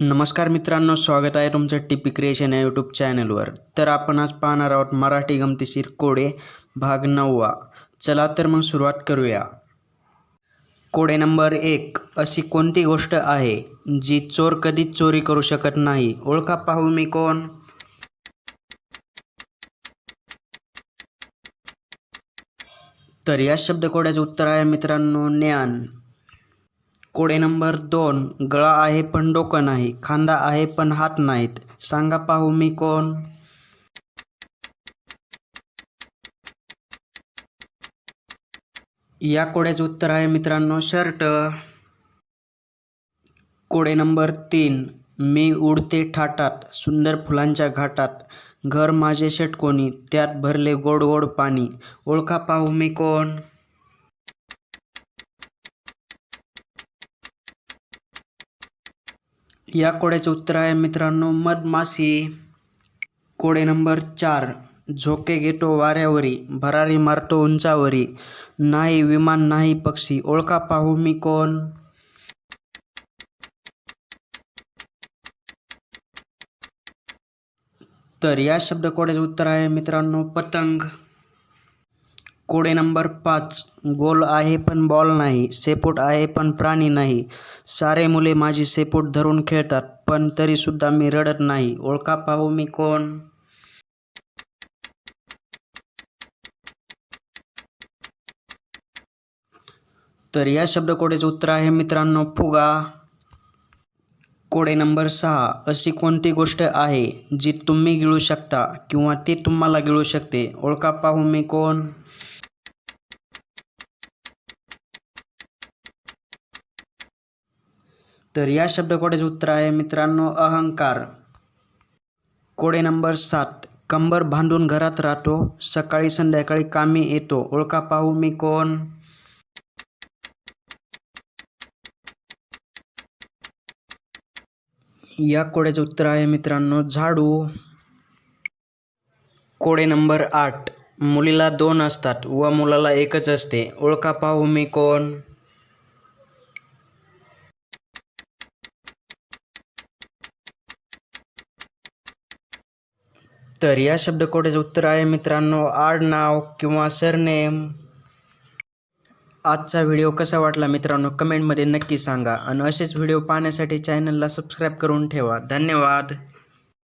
नमस्कार मित्रांनो स्वागत आहे तुमचं टिपी क्रिएशन या यूट्यूब चॅनलवर. तर आपण आज पाहणार आहोत मराठी गमतीशीर कोडे भाग नववा. चला तर मग सुरुवात करूया. कोडे नंबर एक अशी कोणती गोष्ट आहे जी चोर कधीच चोरी करू शकत नाही? ओळखा पाहू मी कोण? तर या शब्दकोड्याचं उत्तर आहे मित्रांनो ज्ञान. कोडे नंबर दोन गळा आहे पण डोकं नाही खांदा आहे पण हात नाहीत. सांगा पाहू मी कोण? या कोड्याचं उत्तर आहे मित्रांनो शर्ट. कोडे नंबर तीन मी उडते ठाटात सुंदर फुलांच्या घाटात. घर माझे षटकोणी त्यात भरले गोड गोड पाणी. ओळखा पाहू मी कोण? या कोड्याचे उत्तर आहे मित्रांनो मधमाशी. कोडे नंबर चार झोके घेतो वाऱ्यावरी भरारी मारतो उंचावरी. नाही विमान नाही पक्षी ओळखा पाहू मी कोण? तर या शब्दकोड्याचे उत्तर आहे मित्रांनो पतंग. कोडे नंबर पाच. गोल आहे पण बॉल नाही शेपूट आहे पण प्राणी नाही. सारे मुले माझी शेपूट धरून खेळतात पण तरीसुद्धा मी रडत नाही. ओळखा पाहू मी कोण? तर या शब्दकोडेचे उत्तर आहे मित्रांनो फुगा. कोडे नंबर सहा. अशी कोणती गोष्ट आहे जी तुम्ही गिळू शकता किंवा ती तुम्हाला गिळू शकते? ओळखा पाहू मी कोण? तर या शब्दकोडेचे उत्तर आहे? मित्रांनो अहंकार. कोडे नंबर सात. कंबर बांधून घरात राहतो. सकाळी संध्याकाळी कामी येतो. ओळखा पाहू मी कोण? या कोड्याचं उत्तर आहे मित्रांनो झाडू. कोडे नंबर आठ. मुलीला दोन असतात व मुलाला एकच असते. ओळखा पाहू मी कोण? तर या शब्दकोड्याचे उत्तर आहे मित्रांनो आडनाव किंवा सरनेम. आजचा व्हिडिओ कसा वाटला मित्रांनो कमेंटमध्ये नक्की सांगा. आणि असेच व्हिडिओ पाहण्यासाठी चॅनलला सबस्क्राईब करून ठेवा. धन्यवाद.